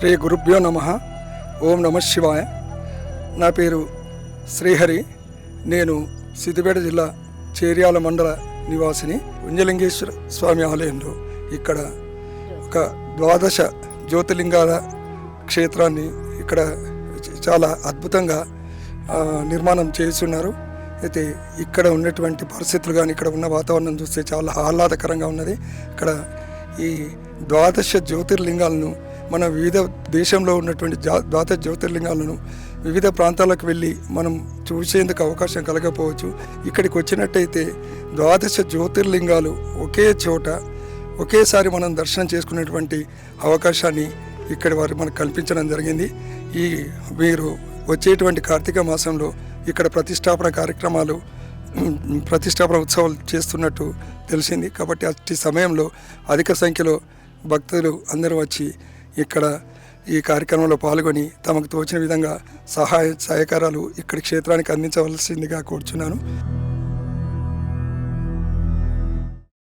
శ్రీ గురుభ్యో నమ. ఓం నమ శివాయ. నా పేరు శ్రీహరి. నేను సిద్దిపేట జిల్లా చేర్యాల మండల నివాసిని ఉంజలింగేశ్వర స్వామి ఆలయంలో ఇక్కడ ఒక ద్వాదశ జ్యోతిర్లింగాల క్షేత్రాన్ని ఇక్కడ చాలా అద్భుతంగా నిర్మాణం చేస్తున్నారు. అయితే ఇక్కడ ఉన్నటువంటి పరిస్థితులు కానీ ఇక్కడ ఉన్న వాతావరణం చూస్తే చాలా ఆహ్లాదకరంగా ఉన్నది. ఇక్కడ ఈ ద్వాదశ జ్యోతిర్లింగాలను మన వివిధ దేశంలో ఉన్నటువంటి జా- ద్వాదశ జ్యోతిర్లింగాలను వివిధ ప్రాంతాలకు వెళ్ళి మనం చూసేందుకు అవకాశం కలగకపోవచ్చు. ఇక్కడికి వచ్చినట్టయితే ద్వాదశ జ్యోతిర్లింగాలు ఒకే చోట ఒకేసారి మనం దర్శనం చేసుకునేటువంటి అవకాశాన్ని ఇక్కడ వారు మనకు కల్పించడం జరిగింది. ఈ మీరు వచ్చేటువంటి కార్తీక మాసంలో ఇక్కడ ప్రతిష్టాపన కార్యక్రమాలు ప్రతిష్టాపన ఉత్సవాలు చేస్తున్నట్టు తెలిసింది. కాబట్టి అట్టి సమయంలో అధిక సంఖ్యలో భక్తులు అందరూ వచ్చి ఇక్కడ ఈ కార్యక్రమంలో పాల్గొని తమకు తోచిన విధంగా సహాయ సహకారాలు ఇక్కడి క్షేత్రానికి అందించవలసిందిగా కోరుచున్నాను.